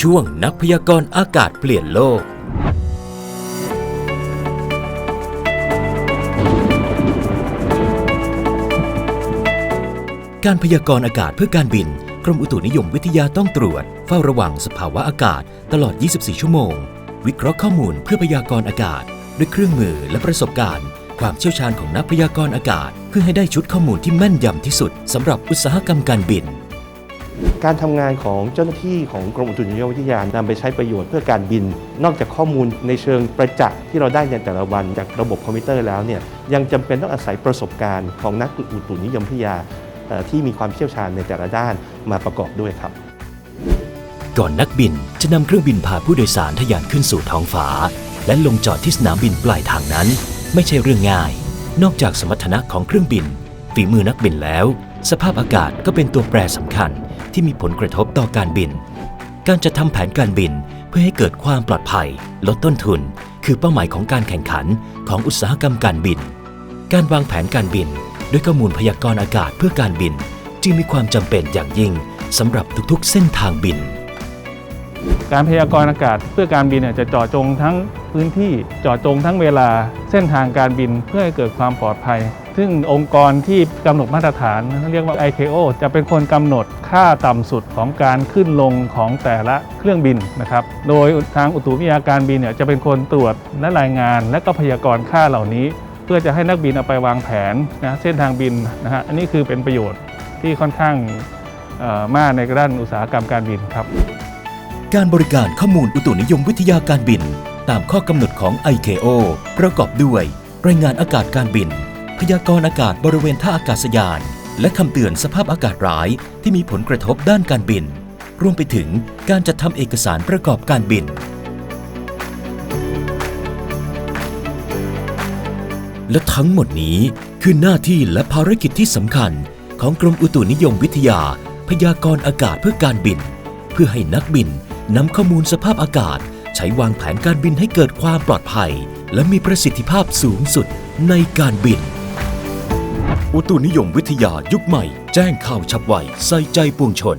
ช่วงนักพยากรณ์อากาศเปลี่ยนโลก การพยากรณ์อากาศเพื่อการบิน กรมอุตุนิยมวิทยาต้องตรวจ เฝ้าระวังสภาวะอากาศตลอด 24 ชั่วโมง วิเคราะห์ข้อมูลเพื่อพยากรณ์อากาศ ด้วยเครื่องมือและประสบการณ์ ความเชี่ยวชาญของนักพยากรณ์อากาศ เพื่อให้ได้ชุดข้อมูลที่แม่นยำที่สุดสำหรับอุตสาหกรรมการบิน การทำงานของเจ้าหน้าที่ของกรมอุตุนิยมวิทยานำไปใช้ประโยชน์เพื่อการบิน นอกจากข้อมูลในเชิงประจักษ์ที่เราได้ในแต่ละวันจากระบบคอมพิวเตอร์แล้วเนี่ยยังจำเป็นต้องอาศัยประสบการณ์ของนักอุตุนิยมวิทยาที่มีความเชี่ยวชาญในแต่ละด้านมาประกอบด้วยครับ ก่อนนักบินจะนำเครื่องบินพาผู้โดยสารทะยานขึ้นสู่ท้องฟ้า และลงจอดที่สนามบินปลายทางนั้น ไม่ใช่เรื่องง่าย นอกจากสมรรถนะของเครื่องบิน ฝีมือนักบินแล้ว สภาพอากาศก็เป็นตัวแปรสำคัญ ที่มีผลกระทบต่อการบิน การจะทำแผนการบินเพื่อให้เกิดความปลอดภัย ลดต้นทุน คือเป้าหมายของการแข่งขันของอุตสาหกรรมการบิน การวางแผนการบิน ด้วยข้อมูลพยากรณ์อากาศเพื่อการบิน จึงมีความจำเป็นอย่างยิ่งสำหรับทุกๆ เส้นทางบิน การพยากรณ์อากาศเพื่อการบินเนี่ยจะเจาะจงทั้งพื้นที่เจาะจงทั้งเวลาเส้นทางการบินเพื่อให้เกิดความปลอดภัย ซึ่งองค์กรที่กำหนดมาตรฐานเรียกว่า ICAO จะเป็นคนกำหนดค่าต่ำสุดของการขึ้นลงของแต่ละเครื่องบินนะครับ โดยทางอุตุวิทยาการบินเนี่ยจะเป็นคนตรวจและรายงาน และก็พยากรณ์ค่าเหล่านี้ เพื่อจะให้นักบินเอาไปวางแผนนะเส้นทางบินนะฮะอันนี้คือเป็นประโยชน์ที่ค่อนข้างมากในด้านอุตสาหกรรมการบินครับ การบริการข้อมูลอุตุนิยมวิทยาการบิน ตามข้อกำหนดของ ICAO ประกอบด้วย รายงานอากาศการบิน พยากรณ์อากาศบริเวณท่าอากาศยาน และคำเตือนสภาพอากาศร้ายที่มีผลกระทบด้านการบิน รวมไปถึงการจัดทำเอกสารประกอบการบิน และทั้งหมดนี้คือหน้าที่และภารกิจที่สำคัญ ของกรมอุตุนิยมวิทยา พยากรณ์อากาศเพื่อการบิน เพื่อให้นักบินนำข้อมูลสภาพอากาศ ใช้วางแผนการบินให้เกิดความปลอดภัย และมีประสิทธิภาพสูงสุดในการบิน อุตุนิยมวิทยายุคใหม่ แจ้งข่าวฉับไว ใส่ใจปวงชน